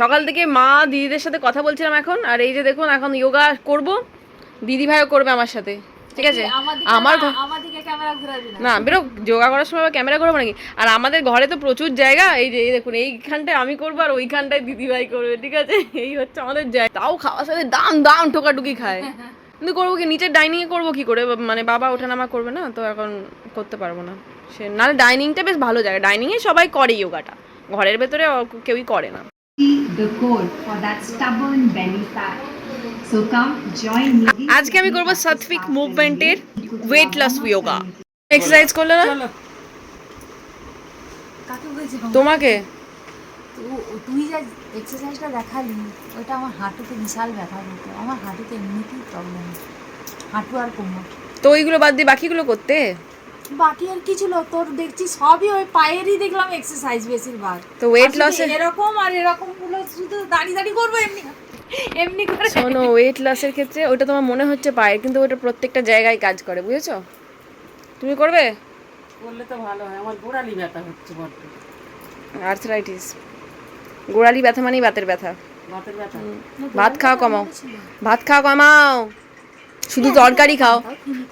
সকাল থেকে মা দিদিদের সাথে কথা বলছিলাম এখন আর এই যে দেখুন এখন যোগা করব দিদি ভাইও করবে আমার সাথে ঠিক আছে? আমার না বেরো যোগা করার সময় ক্যামেরা করব নাকি? আর আমাদের ঘরে তো প্রচুর জায়গা এই যে দেখুন এইখানটায় আমি করব আর ওইখানটায় দিদি ভাই করবে ঠিক আছে? এই হচ্ছে আমাদের জায়গা। তাও খাওয়ার সাথে দাম দাম টোকাটুকি খায়। কিন্তু করব কি নিচের ডাইনিংয়ে করব কি করে? মানে বাবা ওঠানামা করবে না তো এখন করতে পারব না। সে নাহলে ডাইনিংটা বেশ ভালো জায়গা। ডাইনিংয়ে সবাই করে যোগাটা ঘরের ভেতরে কেউই করে না। The goal for that stubborn belly fat. So come join me. আজকে আমি করব সাত্বিক মুভমেন্টের ওয়েট লস যোগা এক্সারসাইজ করলে না? তোমাকে? তুই যা এক্সারসাইজটা দেখালি ওটা আমার হাঁটুতে বিশাল ব্যথা হতো আমার হাঁটুতে এমনিতেই প্রবলেম হাঁটু আর কোমর। তো ওইগুলো বাদ দিয়ে বাকিগুলো করতে? বাকি আর কি ছিল তোর দেখছি সবই ওই পায়েরই দেখলাম এক্সারসাইজ বেশিরভাগ। তো ওয়েট লসে এরকম আর এরকম শুধু দাঁড়িয়ে দাঁড়িয়ে করব এমনি। এমনি করে। শোনো ওয়েট লসের ক্ষেত্রে ওটা তোমার মনে হচ্ছে পায়ের কিন্তু ওটা প্রত্যেকটা জায়গায় কাজ করে বুঝেছ? তুমি করবে? করলে তো ভালো হয় আমার গোড়ালি ব্যথা হচ্ছে বড্ড। আর্থরাইটিস গোড়ালি ব্যথা মানেই বাতের ব্যথা। বাতের ব্যথা? ভাত খাওয়া কমাও। ভাত খাওয়া কমাও। শুধু তরকারি খাও।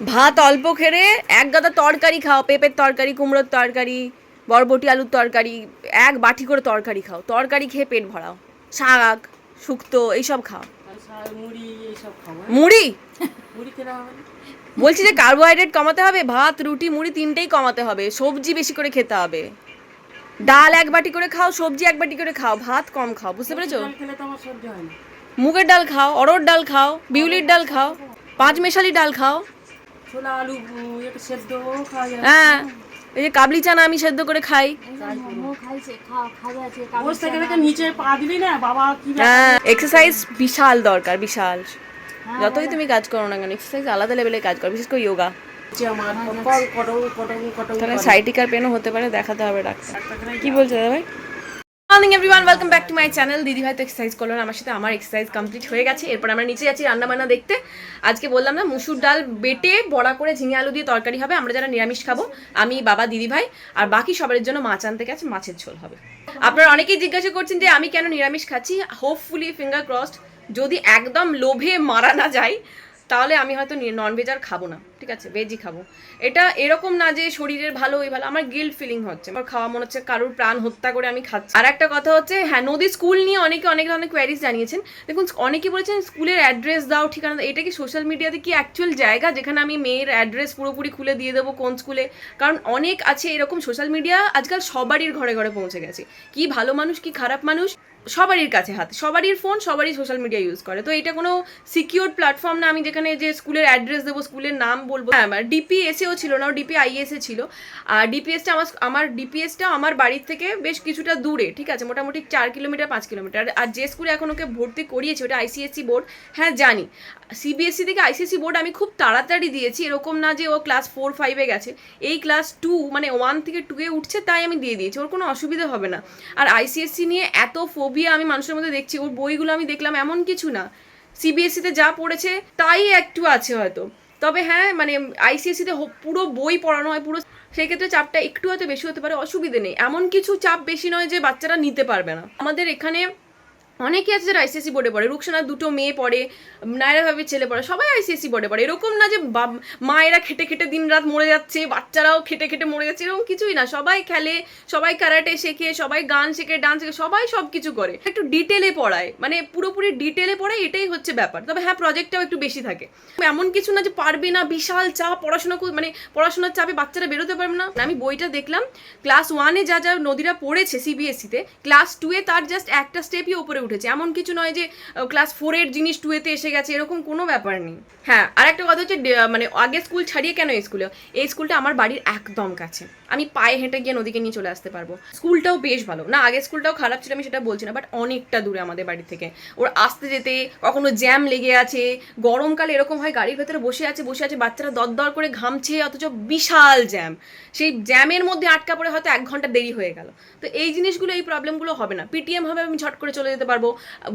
ভাত অল্প খেলে এক গাদা তরকারি খাও পেঁপের তরকারি কুমড়োর তরকারি বরবটি আলুর তরকারি এক বাটি করে তরকারি খাও। তরকারি খেয়ে পেট ভরাও। শাক শুক্তো এইসব খাও। মুড়ি হ্যাঁ? বলছি যে কার্বোহাইড্রেট কমাতে হবে ভাত রুটি মুড়ি তিনটেই কমাতে হবে সবজি বেশি করে খেতে হবে। ডাল এক বাটি করে খাও সবজি এক বাটি করে খাও ভাত কম খাও বুঝতে পেরেছ? মুগের ডাল খাও অরড় ডাল খাও বিউলির ডাল খাও পাঁচ মেশালি ডাল খাও। ছোলা আলু যায়। হ্যাঁ। এই যে কাবলি চানা আমি সেদ্ধ করে খাই। হ্যাঁ এক্সারসাইজ বিশাল দরকার বিশাল। যতই তুমি কাজ করো না কেন এক্সারসাইজ আলাদা লেভেলে কাজ করো বিশেষ করে যোগা তাহলে সাইটিকার পেনও হতে পারে দেখাতে হবে ডাক্তার কি বলছো দাদা ভাই? Morning everyone welcome back to my channel দিদি ভাই তো এক্সারসাইজ করল আমার সাথে আমার এক্সারসাইজ কমপ্লিট হয়ে গেছে। এরপর আমরা নিচে যাচ্ছি রান্না বান্না দেখতে। আজকে বললাম না, মুসুর ডাল বেটে বড়া করে ঝিঙে আলু দিয়ে তরকারি হবে। আমরা যারা নিরামিষ খাব, আমি, বাবা, দিদি ভাই, আর বাকি সবার জন্য মাছ আনতে গেছে, মাছের ঝোল হবে। আপনারা অনেকেই জিজ্ঞাসা করছেন যে আমি কেন নিরামিষ খাচ্ছি। হোপফুলি ফিঙ্গার ক্রসড যদি একদম লোভে মারা না যায় তাহলে আমি হয়তো ননভেজ আর খাব না, ঠিক আছে? ভেজই খাব। এটা এরকম না যে শরীরের ভালো, ওই ভালো, আমার গিল্ট ফিলিং হচ্ছে। আমার খাওয়া মনে হচ্ছে কারোর প্রাণ হত্যা করে আমি খাচ্ছি। আর একটা কথা হচ্ছে হ্যাঁ নদী স্কুল নিয়ে অনেকে অনেক ধরনের কোয়ারিজ জানিয়েছেন। দেখুন, অনেকে বলেছেন স্কুলের অ্যাড্রেস দাও, ঠিকানা। এটা কি সোশ্যাল মিডিয়াতে কি অ্যাকচুয়াল জায়গা যেখানে আমি মেয়ের অ্যাড্রেস পুরোপুরি খুলে দিয়ে দেবো কোন স্কুলে কারণ অনেক আছে এরকম সোশ্যাল মিডিয়া আজকাল সবারই ঘরে ঘরে পৌঁছে গেছে। কি ভালো মানুষ, কি খারাপ মানুষ? সবারই কাছে হাত, সবারই ফোন, সবারই সোশ্যাল মিডিয়া ইউজ করে। তো এটা কোনো সিকিউর প্ল্যাটফর্ম না, আমি যেখানে যে স্কুলের অ্যাড্রেস দেবো, স্কুলের নাম বলব হ্যাঁ আমার ডিপিএসএও ছিল না ডিপি আইএসএ ছিল। আর ডিপিএসটা আমার আমার ডিপিএসটা আমার বাড়ির থেকে বেশ কিছুটা দূরে, ঠিক আছে, মোটামুটি চার কিলোমিটার, পাঁচ কিলোমিটার। আর যে স্কুলে এখন ওকে ভর্তি করিয়েছে, ওটা আইসিএসসি বোর্ড হ্যাঁ জানি। সিবিএসসি থেকে আইসিএসসি বোর্ড আমি খুব তাড়াতাড়ি দিয়েছি, এরকম না যে ও ক্লাস ফোর ফাইভে গেছে। এই ক্লাস টু মানে ওয়ান থেকে টুয়ে উঠছে, তাই আমি দিয়ে দিয়েছি, ওর কোনো অসুবিধা হবে না। আর আইসিএসসি নিয়ে এত ফোবিয়া আমি মানুষের মধ্যে দেখছি, ওর বইগুলো আমি দেখলাম এমন কিছু না। সিবিএসসিতে যা পড়েছে, তাই একটু আছে হয়তো। তবে হ্যাঁ মানে আইসিএসসিতে পুরো বই পড়ানো হয়, পুরো সেই ক্ষেত্রে চাপটা একটু হয়তো বেশি হতে পারে, অসুবিধে নেই। এমন কিছু চাপ বেশি নয় যে বাচ্চারা নিতে পারবে না। আমাদের এখানে অনেকে আছে যারা আইসিএসসি বোর্ডে পড়ে রুকসানার দুটো মেয়ে পড়ে, নায়রা ভাবির ছেলে পড়ে, সবাই আইসিএসসি বোর্ডে পড়ে। এরকম না যে মায়েরা খেটে খেটে দিন রাত মরে যাচ্ছে, বাচ্চারাও খেটে খেটে মরে যাচ্ছে, এরকম কিছুই না। সবাই খেলে, সবাই ক্যারাটে শেখে, সবাই গান শেখে, ডান্স শেখে, সবাই সব কিছু করে। একটু ডিটেলে পড়ায় মানে পুরোপুরি ডিটেলে পড়ায়, এটাই হচ্ছে ব্যাপার। তবে হ্যাঁ প্রজেক্টটাও একটু বেশি থাকে। এমন কিছু না যে পারবে না, বিশাল চাপ, পড়াশোনা মানে পড়াশোনার চাপে বাচ্চারা বেরোতে পারবে না। আমি বইটা দেখলাম ক্লাস ওয়ানে যা যা নদীরা পড়েছে সিবিএসসিতে ক্লাস টুয়ে তার জাস্ট একটা স্টেপই উপরে উঠেছে। এমন কিছু নয় যে ক্লাস ফোরের জিনিস টুয়েতে এসে গেছে, এরকম কোনো ব্যাপার নেই। হ্যাঁ আর একটা কথা হচ্ছে মানে আগে স্কুল ছাড়িয়ে কেন এই স্কুলে এই স্কুলটা আমার বাড়ির একদম কাছে। আমি পায়ে হেঁটে গিয়ে নদীকে নিয়ে চলে আসতে পারব। স্কুলটাও বেশ ভালো। না আগে স্কুলটাও খারাপ ছিল, আমি সেটা বলছি না বাট অনেকটা দূরে আমাদের বাড়ি থেকে। ওর আসতে যেতে, কখনো জ্যাম লেগে আছে, গরমকালে এরকম হয় গাড়ির ভেতরে বসে আছে বসে আছে, বাচ্চারা দরদর করে ঘামছে, অথচ বিশাল জ্যাম সেই জ্যামের মধ্যে আটকা পড়ে হয়তো এক ঘণ্টা দেরি হয়ে গেল। তো এই জিনিসগুলো, এই প্রবলেমগুলো হবে না। পিটিএম হবে, আমি ঝট করে চলে যেতে পারব।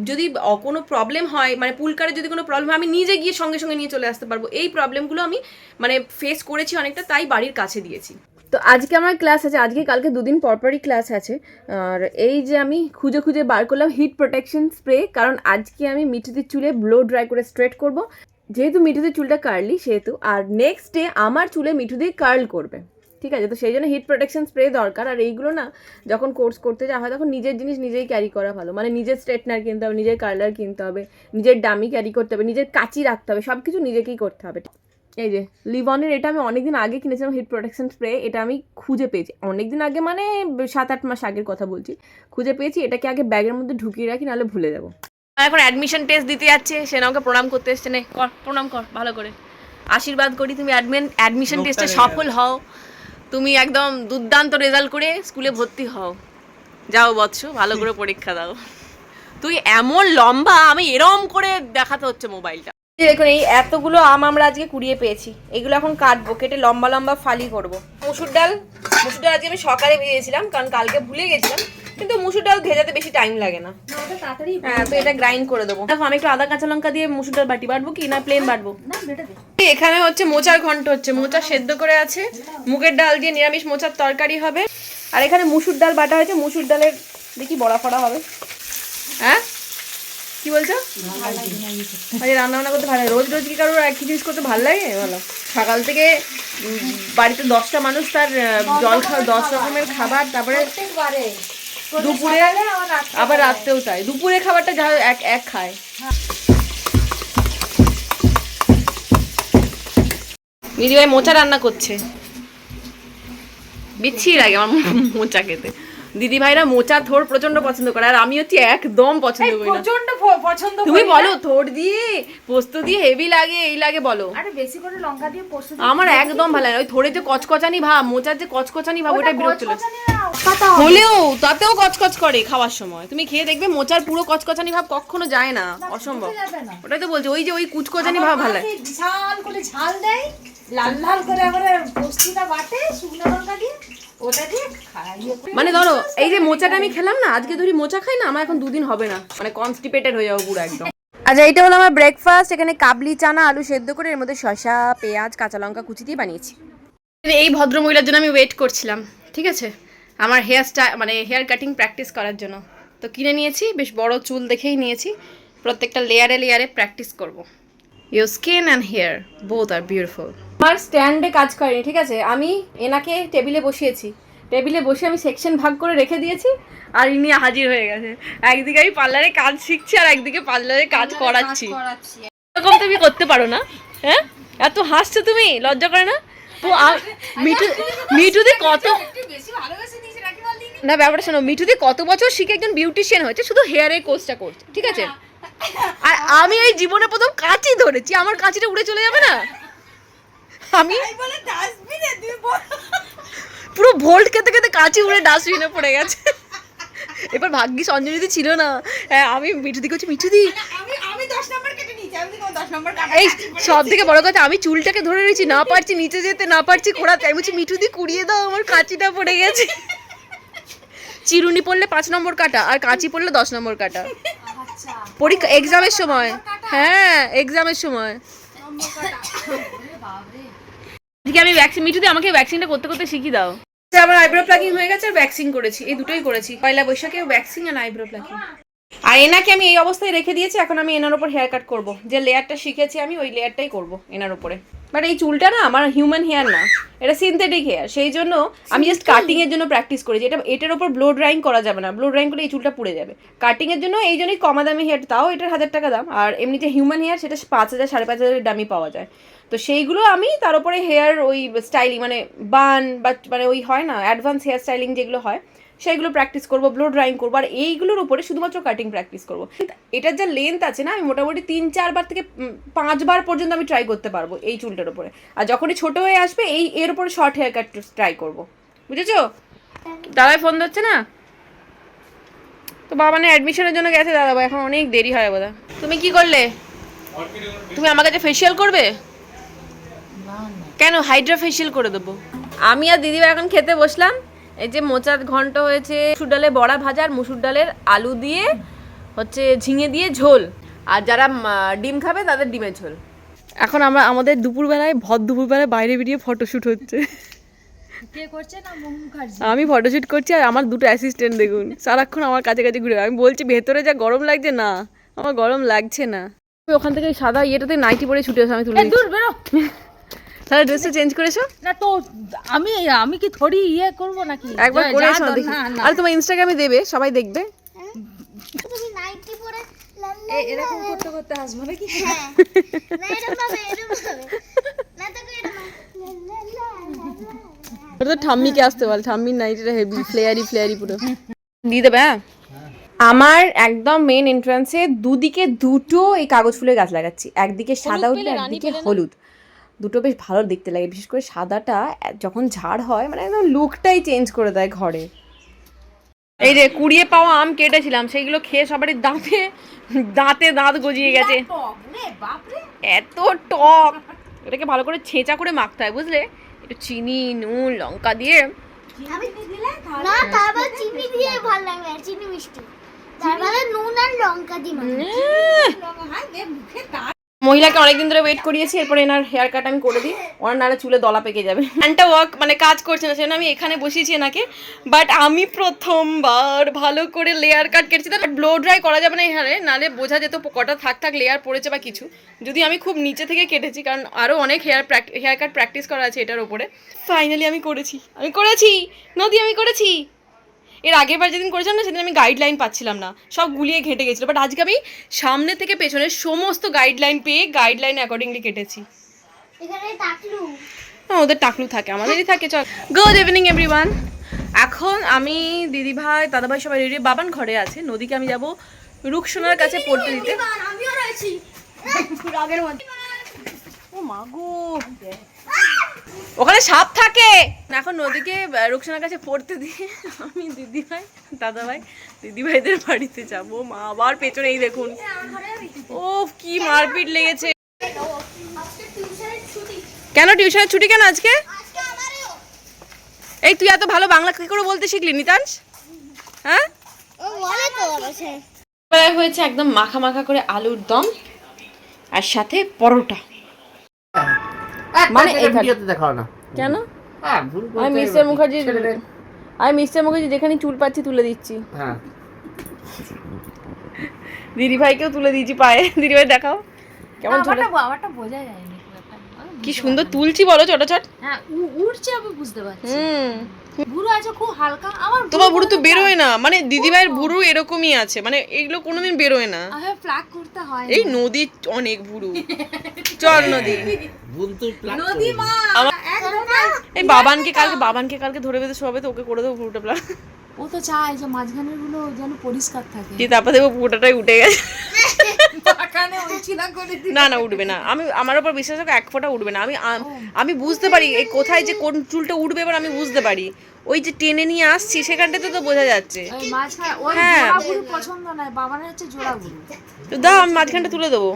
যদি অ- কোনো প্রবলেম হয় মানে পুলকারে যদি কোনো প্রবলেম হয়, আমি নিজে গিয়ে সঙ্গে সঙ্গে নিয়ে চলে আসতে পারব। এই প্রবলেমগুলো আমি মানে ফেস করেছি অনেকটা, তাই বাড়ির কাছে দিয়েছি। তো আজকে আমার ক্লাস আছে, আজকে কালকে দুদিন পরপরই ক্লাস আছে। আর এই যে আমি খুঁজে খুঁজে বার করলাম হিট প্রোটেকশন স্প্রে কারণ আজকে আমি মিঠুদের চুলে ব্লো ড্রাই করে স্ট্রেট করব। যেহেতু মিঠুদের চুলটা কার্লি সেহেতু। আর নেক্সট ডে আমার চুলে মিঠু দিয়ে কার্ল করবে। ঠিক আছে? তো সেই জন্য হিট প্রোটেকশন স্প্রে দরকার। আর এইগুলো না যখন কোর্স করতে যাওয়া হয় তখন নিজের জিনিস নিজেই ক্যারি করা ভালো। মানে নিজের স্ট্রেটনার কিনতে হবে নিজের কার্লার কিনতে হবে নিজের ডামি ক্যারি করতে হবে নিজের কাঁচি রাখতে হবে সব কিছু নিজেকেই করতে হবে। এই যে লিভনের এটা আমি অনেকদিন আগে কিনেছিলাম হিট প্রোটেকশন স্প্রে এটা আমি খুঁজে পেয়েছি। অনেকদিন আগে মানে সাত আট মাস আগের কথা বলছি। খুঁজে পেয়েছি এটাকে আগে ব্যাগের মধ্যে ঢুকিয়ে রাখি নাহলে ভুলে যাব। এখন অ্যাডমিশন টেস্ট দিতে যাচ্ছে সে আমাকে প্রণাম করতে এসছে। নে কর প্রণাম কর ভালো করে। আশীর্বাদ করি তুমি অ্যাডমিন অ্যাডমিশন টেস্টে সফল হও। তুমি একদম দুর্দান্ত রেজাল্ট করে স্কুলে ভর্তি হও। যাও বৎস ভালো করে পরীক্ষা দাও। তুই এমন লম্বা আমি এরম করে দেখাতে হচ্ছে মোবাইলটা দেখুন এই এতগুলো আম আমরা আজকে কুড়িয়ে পেয়েছি। এগুলো এখন কাটবো কেটে লম্বা লম্বা ফালি করব। মুসুর ডাল মুসুর ডাল আজকে আমি সকালে ভেজেছিলাম কারণ কালকে ভুলে গেছিলাম। কিন্তু মুসুর ডাল ভেজাতে বেশি টাইম লাগে না। হ্যাঁ তো এটা গ্রাইন্ড করে দেবো। দেখো আমি একটু আদা কাঁচা লঙ্কা দিয়ে মুসুর ডাল বাটি বাটবো কি না প্লেন বাটবো? এখানে হচ্ছে মোচার ঘন্ট হচ্ছে। মোচা সেদ্ধ করে আছে। মুগের ডাল দিয়ে নিরামিষ মোচার তরকারি হবে। আর এখানে মুসুর ডাল বাটা হয়েছে। মুসুর ডালের দেখি বড়া ফড়া হবে। হ্যাঁ? কি বলছো? আরে রান্না বান্না করতে ভালো লাগে। রোজ রোজ কি কারোর একই জিনিস করতে ভালো লাগে? বলো সকাল থেকে বাড়িতে দশটা মানুষ তার জল খাওয়া দশ রকমের খাবার। তারপরে দুপুরে আবার রাত্রেও তাই। দুপুরে খাবারটা যা এক এক খায়। দিদি ভাই মোচা রান্না করছে। বিচ্ছি লাগে আমার মোচা খেতে। দিদি ভাইরা মোচা থোর প্রচণ্ড পছন্দ করে আর আমি হচ্ছে একদম পছন্দ করি না। প্রচণ্ড পছন্দ তুমি বলো থোর দিয়ে পোস্ত দিয়ে হেভি লাগে এই লাগে বলো। আরে বেশি করে লঙ্কা দিয়ে পোস্ত আমার একদম ভালো লাগে ওই থোড়ে যে কচকচানি ভাব মোচার যে কচকচানি ভাব ওটা বিরক্ত লাগে হলেও তাতেও কচকচ করে খাওয়ার সময়। তুমি খেয়ে দেখবে মোচার পুরো কচকচানি ভাব কখনো যায় না অসম্ভব। ওটাই তো বলছি ওই যে ওই কুচকচানি ভাব ভালো লাগে। বিশাল করে ঝাল দেয় লাল লাল করে আবার পোস্তটা বাটে শুকনো লঙ্কা দিয়ে মানে ধরো এই যে মোচাটা আমি খেলাম না আজকে ধরি মোচা খাই না আমার এখন দুদিন হবে না। মানে কনস্টিপেটেড হয়ে যাব পুরো একদম। আচ্ছা এটা হলো আমার ব্রেকফাস্ট এখানে কাবলি চানা আলু সেদ্ধ করে এর মধ্যে শসা পেঁয়াজ কাঁচা লঙ্কা কুচি দিয়ে বানিয়েছি। এই ভদ্র মহিলার জন্য আমি ওয়েট করছিলাম ঠিক আছে? আমার হেয়ার স্টাইল মানে হেয়ার কাটিং প্র্যাকটিস করার জন্য। তো কিনে নিয়েছি বেশ বড় চুল দেখেই নিয়েছি। প্রত্যেকটা লেয়ারে লেয়ারে প্র্যাকটিস করব। Your skin and hair both are beautiful আমার স্ট্যান্ডে কাজ করেনি ঠিক আছে? আমি এনাকে টেবিলে বসিয়েছি। টেবিলে বসে আমি সেকশন ভাগ করে রেখে দিয়েছি আর ইনি হাজির হয়ে গেছে। একদিকে আমি পার্লারে কাজ শিখছি আর একদিকে পার্লারে কাজ করাচ্ছি। এরকম তুমি করতে পারো না হ্যাঁ? এত হাসছো তুমি লজ্জা করে না? তো মিঠু মিঠুদি কত না ব্যাপারটা শোনো মিঠুদি কত বছর শিখে একজন বিউটিশিয়ান হয়েছে শুধু হেয়ারের কোর্সটা করছে ঠিক আছে? আর আমি এই জীবনে প্রথম কাঁচি ধরেছি আমার কাঁচিটা উড়ে চলে যাবে না? আমি? পুরো ভোল্ট খেতে খেতে কাঁচি উড়ে ডাস্টবিনে পড়ে গেছে। এবার ভাগ্যিস অঞ্জলিদি ছিল না। হ্যাঁ আমি মিঠুদি করছি মিঠুদি আমি আমি 10 নম্বর কেটে নিয়েছি আমি তো 10 নম্বর কাটা এই সব থেকে বড় কথা আমি চুলটাকে ধরে রয়েছি না পারছি নিচে যেতে না পারছি কোড়াতে আমি বলছি মিঠু মিঠুদি কুড়িয়ে দাও আমার কাঁচিটা পড়ে গেছে। চিরুনি পড়লে পাঁচ নম্বর কাটা আর কাঁচি পড়লে দশ নম্বর কাটা। আচ্ছা। পরীক্ষা এক্সামের সময়। হ্যাঁ এক্সামের সময়। আজকে আমি ভ্যাকসিন মিঠুদি আমাকে ভ্যাকসিনটা করতে করতে শিখিয়ে দাও। তো আমার আইব্রো প্লাকিং হয়ে গেছে আর ভ্যাকসিন করেছি, এই দুটোই করেছি। পয়লা বৈশাখে ভ্যাকসিন আর আইব্রো প্লাকিং আর এনাকে আমি এই অবস্থায় রেখে দিয়েছি, এখন আমি এনার উপর হেয়ার কাট করব। যে লেয়ারটা শিখেছি আমি, ওই লেয়ারটাই করব, এনার উপরে। বাট এই চুলটা না আমার হিউম্যান হেয়ার না। এটা সিনথেটিক হেয়ার সেই জন্য আমি জাস্ট কাটিং এর জন্য প্র্যাকটিস করেছি এটা এটার উপর ব্লো ড্রাইং করা যাবে না। ব্লো ড্রাইং করলে এই চুলটা পুড়ে যাবে। কাটিং এর জন্য এই জন্যই কমা দামি হেয়ার তাও এটার হাজার টাকা দাম। আর এমনি যে হিউম্যান হেয়ার সেটা পাঁচ হাজার সাড়ে পাঁচ হাজারের দামি পাওয়া যায়। তো সেইগুলো আমি তার উপরে হেয়ার ওই স্টাইলিং মানে বান বা মানে ওই হয় না অ্যাডভান্স হেয়ার স্টাইলিং যেগুলো হয় সেইগুলো প্র্যাকটিস করব ব্লো ড্রাইং করব আর এইগুলোর উপরে শুধুমাত্র কাটিং প্র্যাকটিস করব। এটার যা লেন্থ আছে না আমি মোটামুটি তিন চারবার থেকে পাঁচবার পর্যন্ত আমি ট্রাই করতে পারব এই চুলটার উপরে। আর যখনই ছোট হয়ে আসবে এই এর উপরে শর্ট হেয়ার কাট ট্রাই করব। বুঝেছ? দাদাই ফোন ধরছে না? তো বাবা মানে অ্যাডমিশনের জন্য গেছে দাদা এখন অনেক দেরি হয় বোধ তুমি কি করলে? তুমি আমার কাছে ফেসিয়াল করবে? কেন? হাইড্রা ফেসিয়াল করে দেবো। আমি আর দিদিভাই এখন খেতে বসলাম। এই যে মোচার ঘন্ট হয়েছে মুসুর ডালে বড়া ভাজা আর মুসুর ডালের আলু দিয়ে হচ্ছে ঝিঙে দিয়ে ঝোল। আর যারা ডিম খাবে তাদের ডিমের ঝোল। এখন আমরা আমাদের দুপুরবেলায় ভর দুপুরবেলায় বাইরে বেরিয়ে ফটোশ্যুট হচ্ছে। কে করছে না মোহন মুখার্জি? আমি ফটোশ্যুট করছি আর আমার দুটো অ্যাসিস্ট্যান্ট দেখুন। সারাক্ষণ আমার কাছে কাছে ঘুরে আমি বলছি ভেতরে যা গরম লাগছে না। আমার গরম লাগছে না। ওখান থেকে সাদা ইয়েটাতে নাইটি পরে ছুটে এসে আমি তুলে দূর বেরো। তাহলে ড্রেসটা চেঞ্জ করেছ? না তো আমি আমি কি থোড়ি ইয়ে করব নাকি? একবার করে এসো দেখি। আর তোমার ইনস্টাগ্রামে দেবে সবাই দেখবে। তুমি নাইটি পরে এরকম করতে করতে আসব নাকি? হ্যাঁ। না এরকম এরকম না তো এরকম তো ঠাম্মিকে আসতে বল ঠাম্মির নাইটিটা হেভি ফ্লেয়ারি ফ্লেয়ারি পুরো। দিয়ে দেবে হ্যাঁ? আমার একদম মেন এন্ট্রান্সে দুদিকে দুটো এই কাগজ ফুলের গাছ লাগাচ্ছি। একদিকে সাদা উঠবে একদিকে হলুদ। দুটো বেশ ভালো দেখতে লাগে। বিশেষ করে সাদাটা যখন ঝাড় হয় মানে একদম লুকটাই চেঞ্জ করে দেয় ঘরে। এই যে কুড়িয়ে পাওয়া আম কেটেছিলাম সেইগুলো খেয়ে সবারই দাঁতে দাঁতে দাঁত গজিয়ে গেছে। এত টক! এটাকে ভালো করে ছেঁচা করে মাখতে হয় বুঝলে? একটু চিনি নুন লঙ্কা দিয়ে। না তারপর চিনি দিয়ে ভালো লাগবে চিনি মিষ্টি। তারপরে নুন আর লঙ্কা দিয়ে মাখো। মহিলাকে অনেকদিন ধরে ওয়েট করিয়েছি, এরপরে এনার হেয়ার কাট আমি করে দিই। ওনার নাহলে চুলে দলা পেকে যাবে। ফ্যানটা ওয়ার্ক মানে কাজ করছে না, সেজন্য আমি এখানে বসিয়েছি এনাকে। বাট আমি প্রথমবার ভালো করে লেয়ার কাট কেটেছি। তাহলে ব্লো ড্রাই করা যাবে না এখানে, নাহলে বোঝা যেত কটা থাক থাক লেয়ার পড়েছে বা কিছু। যদি আমি খুব নিচে থেকে কেটেছি, কারণ আরও অনেক হেয়ার হেয়ার কাট প্র্যাকটিস করা আছে এটার ওপরে ফাইনালি আমি করেছি। আমি করেছি! নদী, আমি করেছি! এর আগের বার যেদিন করেছিলাম না সেদিন আমি গাইডলাইন পাচ্ছিলাম না। সব গুলিয়ে ঘেটে গেছিল। বাট আজকে আমি সামনে থেকে পেছনে সমস্ত গাইডলাইন পেয়ে গাইডলাইন অ্যাকর্ডিংলি কেটেছি। হ্যাঁ, ওদের টাকলু থাকে আমাদেরই থাকে চল। গুড ইভিনিং এভরিওয়ান এখন আমি দিদিভাই দাদাভাই সবাই রেডি বাবান ঘরে আছে নদীকে আমি যাব রুকসোনার কাছে পড়তে দিতে। আমিও রয়েছি। রাগের মধ্যে। ও মা গো। ওখানে সাপ থাকে। এখন নদীকে রুকসানার কাছে পড়তে দিয়ে আমি দিদিভাই দাদাভাই দিদিভাইদের বাড়িতে যাব। মা আবার পেছনে এই দেখুন। ও কি মারপিট লেগেছে। আজকে টিউশনের ছুটি কেন টিউশনের ছুটি কেন আজকে? আজকে এই তুই এত ভালো বাংলা কি করে বলতে শিখলি নিতাংশ হ্যাঁ? ও বলে তো বলেছে বেলায় হয়েছে একদম মাখা মাখা করে আলুর দম আর সাথে পরোটা। মানে ভিডিওতে দেখাও না। কেন? হ্যাঁ ভুল আমি মিস্টার মুখার্জি আমি মিস্টার মুখার্জি যেখানে চুল পাচ্ছি তুলে দিচ্ছি। হ্যাঁ। দিদি ভাইকেও তুলে দিয়েছি পায়ে। দিদি ভাই দেখাও। কেমন ছোট আমারটা আমারটা বোঝা যায়নি কি সুন্দর তুলছি বলো ছোট ছোট হ্যাঁ উড়ছে আমি বুঝতে পারছি। হুম। বুড়ো আছে খুব হালকা আমার তোমার ভুরু তো বেরোয় না। মানে দিদিভাইয়ের ভুরু এরকমই আছে। মানে এগুলো কোনোদিন বেরোয় না। করতে হয় এই নদী অনেক ভুরু। চল নদী। ভুল তো প্লাগ নদী মা এই বাবানকে কালকে বাবানকে কালকে ধরে বেঁধে শোয়াবে তো ওকে করে দেবো ভুরুটা প্লান ও তো চায় যে মাঝখানেরগুলো যেন পরিষ্কার থাকে। যে তারপর দেখব পুরোটাই উঠে গেছে। না না উঠবে না। আমি আমার ওপর বিশ্বাস রাখো এক ফোঁটা উঠবে না। আমি আমি বুঝতে পারি এই কোথায় যে কোন চুলটা উঠবে এবার আমি বুঝতে পারি। ওই যে টেনে নিয়ে আসছি সেখানটাতে তো বোঝা যাচ্ছে। হ্যাঁ। পছন্দ নয় বাবার হচ্ছে জোড়া বুড়ি তো দাও আমি মাঝখানটা তুলে দেবো।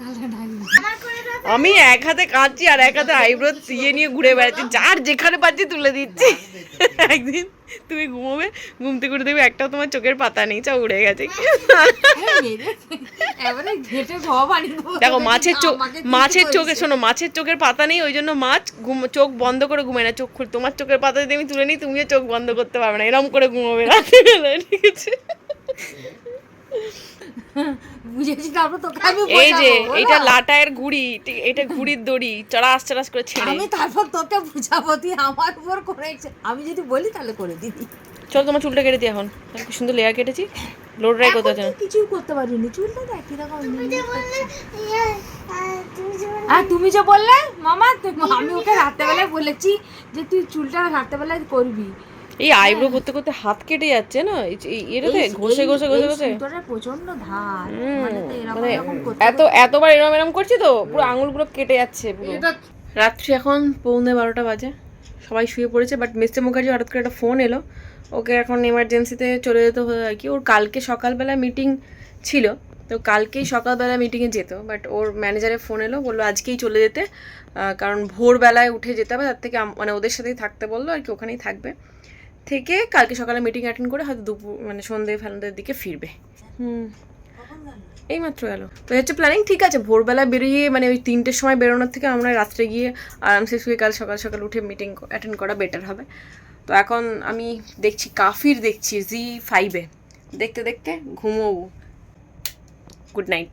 কালে ঢাকবি আমার করে দাও আমি এক হাতে কাঁদছি আর এক হাতে আইব্রো ইয়ে নিয়ে ঘুরে বেড়াচ্ছি। যার যেখানে পাচ্ছি তুলে দিচ্ছি। একদিন। তুমি ঘুমোবে ঘুমতে করে দেখবে একটাও তোমার চোখের পাতা নেই, চা উড়ে গেছে। দেখো, মাছের চোখ মাছের চোখে শোনো, মাছের চোখের পাতা নেই, ওই জন্য মাছ ঘুম চোখ বন্ধ করে ঘুমায় না, চোখ খুলে তোমার চোখের পাতা যদি আমি তুলে নিই, তুমিও চোখ বন্ধ করতে পারবে না, এরম করে ঘুমোবে, রাত্রিবেলায়, ঠিক আছে? বুঝেছি তারপর তোকে আমি এই যে এটা লাটায়ের ঘুড়ি এটা ঘুড়ির দড়ি চড়াস চড়াস করে ছেড়ে। আমি তারপর তোকে বুঝাবো তুই আমার উপর করেছে আমি যদি বলি তাহলে করে দিবি। চল তোমার চুলটা কেটে দিই এখন। কি সুন্দর লেয়ার কেটেছি? লোড ড্রাই করতে হচ্ছে কিছুই করতে পারিনি। চুলটা দেখ কীরকম ইয়ে, আহ, তুমি যে বললে আর তুমি যে বললে মামা আমি ওকে রাত্রেবেলায় বলেছি যে তুই চুলটা রাত্রেবেলায় করবি। এই আইব্রো করতে করতে হাত কেটে যাচ্ছে না? এটাতে ঘষে ঘষে ঘষে ঘষে। প্রচণ্ড ধার। মানে মানে এত এতবার এরম এরম করছি তো পুরো আঙুলগুলো কেটে যাচ্ছে পুরো। রাত্রি এখন পৌনে বারোটা বাজে। সবাই শুয়ে পড়েছে বাট মিস্টার মুখার্জি হঠাৎ করে একটা ফোন এলো। ওকে এখন এমার্জেন্সিতে চলে যেতে হলো আর কি। ওর কালকে সকালবেলা মিটিং ছিল তো কালকেই সকালবেলা মিটিংয়ে যেত। বাট ওর ম্যানেজারের ফোন এলো বলল আজকেই চলে যেতে। কারণ ভোরবেলায় উঠে যেতে হবে তার থেকে মানে ওদের সাথেই থাকতে বলল আর কি ওখানেই থাকবে। থেকে কালকে সকালে মিটিং অ্যাটেন্ড করে হয়তো দুপুর মানে সন্ধে ফেলন্দের দিকে ফিরবে। হুম। এই মাত্র গেল। তো হচ্ছে প্ল্যানিং ঠিক আছে, ভোরবেলা বেরিয়ে মানে ওই তিনটের সময় বেরোনোর থেকে আমরা রাত্রে গিয়ে আরামসে শুয়ে কাল সকাল সকাল উঠে মিটিং অ্যাটেন্ড করা বেটার হবে। তো এখন আমি দেখছি, কাফির দেখছি জি ফাইভে দেখতে দেখতে ঘুমোবো। Good night